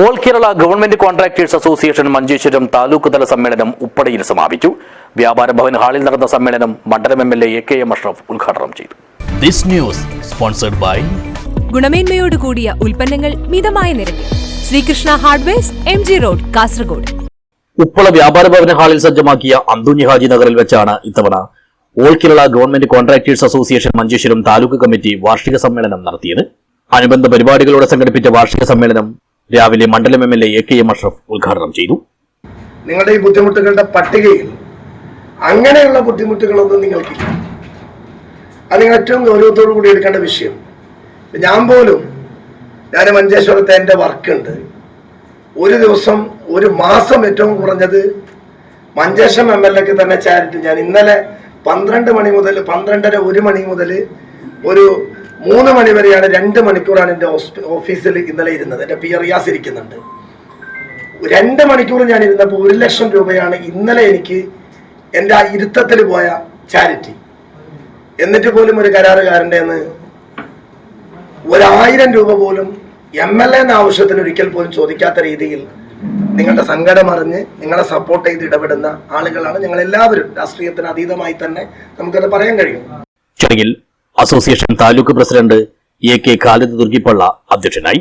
All Kerala Government Contractors Association Manjeshwaram taluk തല സമ്മേളനം ഉപ്പടയിൽ സമാപിച്ചു വ്യാപാര ഭവൻ ഹാളിൽ നടന്ന സമ്മേളനം മണ്ഡലം M L A K M Ashraf ഉദ്ഘാടനം ചെയ്തു ദിസ് ന്യൂസ് സ്പോൺസർഡ് ബൈ ഗുണമേന്മയോട് കൂടിയ ഉൽപ്പന്നങ്ങൾ മിതമായ നിരക്കിൽ. Srikrishna hardwares M G road Kasaragod. Uppala വ്യാപാര ഭവന ഹാളിൽ സജ്ജമാക്കിയ അന്തുഞ്ഞി ഹാജി നഗറിൽ വെച്ചാണ് ഇത്തവണ All Kerala Government Contractors Association Manjeshwaram taluk committee വാർഷിക സമ്മേളനം നടത്തിയത്. അനുബന്ധ പരിപാടികളോടെ സംഘടിപ്പിച്ച വാർഷിക സമ്മേളനം രാവിലെ മണ്ഡലം M L A K M Ashraf ഉദ്ഘാടനം ചെയ്തു. നിങ്ങളുടെ ഈ ബുദ്ധിമുട്ടുകളുടെ പട്ടികയിൽ അങ്ങനെയുള്ള ബുദ്ധിമുട്ടുകളൊന്നും നിങ്ങൾക്കില്ല അത് നിങ്ങൾ ഏറ്റവും ഗൗരവത്തോടു കൂടി എടുക്കേണ്ട വിഷയം. ഞാൻ പോലും ഞാൻ മഞ്ചേശ്വരത്തെ എന്റെ വർക്കുണ്ട്. ഒരു ദിവസം ഒരു മാസം ഏറ്റവും കുറഞ്ഞത് മഞ്ചേശ്വരം എം എൽ എക്ക് തന്നെ ചാരിറ്റി. ഞാൻ ഇന്നലെ പന്ത്രണ്ട് മണി മുതൽ പന്ത്രണ്ടര ഒരു മണി മുതൽ ഒരു മൂന്ന് മണി വരെയാണ് രണ്ട് മണിക്കൂറാണ് എന്റെ ഓഫീസിൽ ഇന്നലെ ഇരുന്നത്. എന്റെ പി റിയാസ് ഇരിക്കുന്നുണ്ട്. രണ്ട് മണിക്കൂർ ഞാൻ ഇരുന്നപ്പോൾ ഒരു ലക്ഷം രൂപയാണ് ഇന്നലെ എനിക്ക് എന്റെ ആ ഇരുത്തത്തിൽ പോയ ചാരിറ്റി. എന്നിട്ട് പോലും ഒരു കരാറുകാരന്റെ ഒരായിരം രൂപ പോലും എം എൽ എ എന്ന ആവശ്യത്തിന് ഒരിക്കൽ പോലും ചോദിക്കാത്ത രീതിയിൽ നിങ്ങളുടെ സങ്കടം അറിഞ്ഞ് നിങ്ങളെ സപ്പോർട്ട് ചെയ്ത് ഇടപെടുന്ന ആളുകളാണ് ഞങ്ങൾ എല്ലാവരും രാഷ്ട്രീയത്തിന് അതീതമായി തന്നെ നമുക്കത് പറയാൻ കഴിയും. ചടങ്ങിൽ association taluk president A K Khalid Durgipalla അധ്യക്ഷനായി.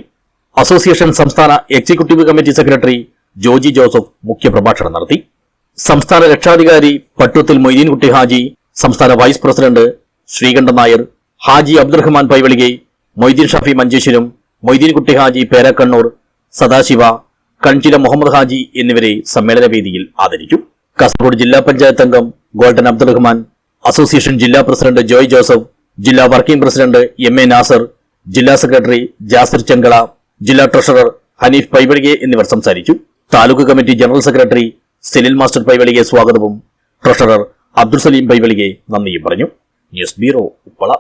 അസോസിയേഷൻ സംസ്ഥാന executive committee secretary Joji Joseph മുഖ്യപ്രഭാഷണം നടത്തി. സംസ്ഥാന രക്ഷാധികാരി പട്ടുത്തിൽ മൊയ്തീൻകുട്ടി ഹാജി സംസ്ഥാന വൈസ് പ്രസിഡന്റ് ശ്രീകണ്ഠൻ നായർ ഹാജി അബ്ദുറഹ്മാൻ പൈവളികെ മൊയ്തീൻ ഷഫി മഞ്ചേശ്വരം മൊയ്തീൻകുട്ടി ഹാജി പേരക്കണ്ണൂർ സദാശിവ കൺചില മുഹമ്മദ് ഹാജി എന്നിവരെ സമ്മേളന വേദിയിൽ കാസർഗോഡ് ജില്ലാ പഞ്ചായത്ത് അംഗം ഗോൾഡൻ അബ്ദുറഹ്മാൻ അസോസിയേഷൻ ജില്ലാ പ്രസിഡന്റ് ജോയ് ജോസഫ് ജില്ലാ working president M A Nasar ജില്ലാ സെക്രട്ടറി ജാസിർ ചെങ്കള ജില്ലാ ട്രഷറർ ഹനീഫ് പൈവളികെ എന്നിവർ സംസാരിച്ചു. Taluk committee general secretary Selil master Paivalike സ്വാഗതവും ട്രഷറർ അബ്ദുൽ സലീം പൈവളികെ നന്ദിയും പറഞ്ഞു. News bureau Uppala.